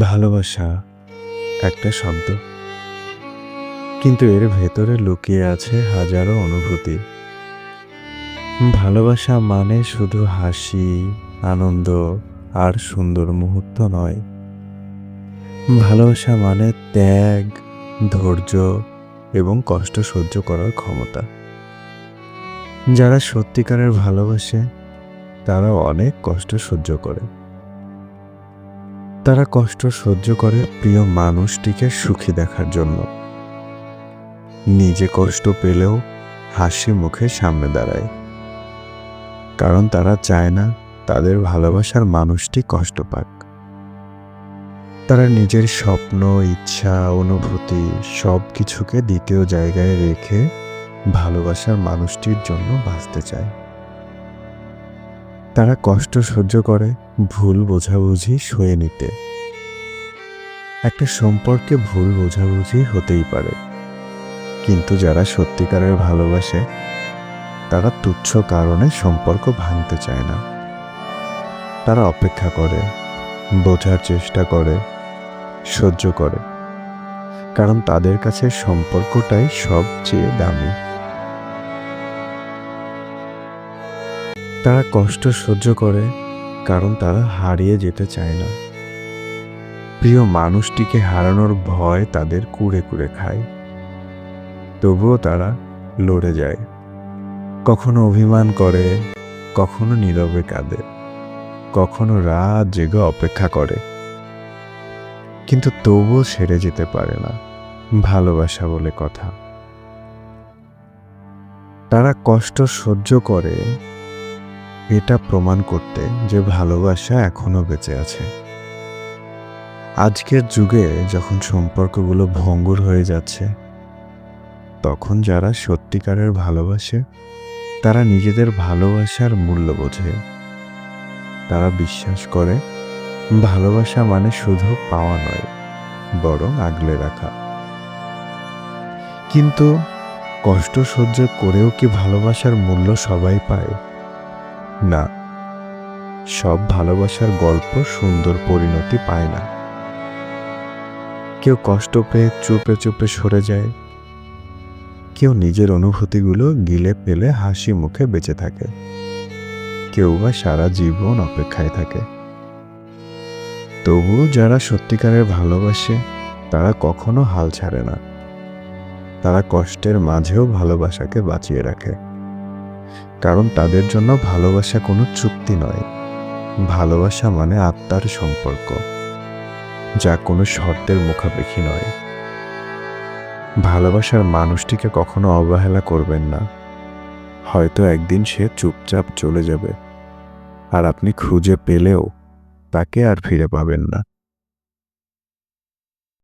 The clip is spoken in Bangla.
ভালোবাসা একটা শব্দ। কিন্তু এর ভেতরে লুকিয়ে আছে হাজারো অনুভূতি। ভালোবাসা মানে শুধু হাসি, আনন্দ আর সুন্দর মুহূর্ত নয়। ভালোবাসা মানে ত্যাগ, ধৈর্য এবং কষ্ট সহ্য করার ক্ষমতা। যারা সত্যিকারের ভালোবাসে তারা অনেক কষ্ট সহ্য করে। তারা কষ্ট সহ্য করে প্রিয় মানুষটিকে সুখী দেখার জন্য। নিজে কষ্ট পেলেও হাসি মুখে সামনে দাঁড়ায়। কারণ তারা চায় না তাদের ভালোবাসার মানুষটি কষ্ট পাক। তারা নিজের স্বপ্ন, ইচ্ছা, অনুভূতি সব কিছুকে দ্বিতীয় জায়গায় রেখে ভালোবাসার মানুষটির জন্য বাঁচতে চায়। তারা কষ্ট সহ্য করে ভুল বোঝাবুঝি সয়ে নিতে। একটা সম্পর্কে ভুল বোঝাবুঝি হতেই পারে। কিন্তু যারা সত্যিকারের ভালোবাসে, তারা তুচ্ছ কারণে সম্পর্ক ভাঙতে চায় না। তারা অপেক্ষা করে, বোঝার চেষ্টা করে, সহ্য করে। কারণ তাদের কাছে সম্পর্কটাই সবচেয়ে দামি। তারা কষ্ট সহ্য করে, কারণ তারা হারিয়ে যেতে চায় না। প্রিয় মানুষটিকে হারানোর ভয় তাদের কুড়ে কুড়ে খায়। তবুও তারা লড়ে যায়। কখনো অভিমান করে, কখনো নীরবে কাঁদে। কখনো রাত জেগে অপেক্ষা করে। কিন্তু তবুও সেরে যেতে পারে না, ভালোবাসা বলে কথা। তারা কষ্ট সহ্য করে এটা প্রমাণ করতে যে ভালোবাসা এখনও বেঁচে আছে। আজকের যুগে যখন সম্পর্কগুলো ভঙ্গুর হয়ে যাচ্ছে, তখন যারা সত্যিকারের ভালোবাসে, তারা নিজেদের ভালোবাসার মূল্য বোঝে। তারা বিশ্বাস করে, ভালোবাসা মানে শুধু পাওয়া নয়, বরং আগলে রাখা। কিন্তু কষ্ট সহ্য করেও কি ভালোবাসার মূল্য সবাই পায়? না, সব ভালোবাসার গল্প সুন্দর পরিণতি পায় না। কেউ কষ্ট পেয়ে চুপে চুপে সরে যায়। কেউ নিজের অনুভূতিগুলো গিলে পেলে হাসি মুখে বেঁচে থাকে। কেউ বা সারা জীবন অপেক্ষায় থাকে। তবুও যারা সত্যিকারের ভালোবাসে, তারা কখনো হাল ছাড়ে না। তারা কষ্টের মাঝেও ভালোবাসাকে বাঁচিয়ে রাখে। কারণ তাদের জন্য ভালোবাসা কোনো চুক্তি নয়। ভালোবাসা মানে আত্মার সম্পর্ক, যা কোনো শর্তের মুখাপেক্ষি নয়। ভালোবাসার মানুষটিকে কখনো অবহেলা করবেন না। হয়তো একদিন সে চুপচাপ চলে যাবে, আর আপনি খুঁজে পেলেও তাকে আর ফিরে পাবেন না।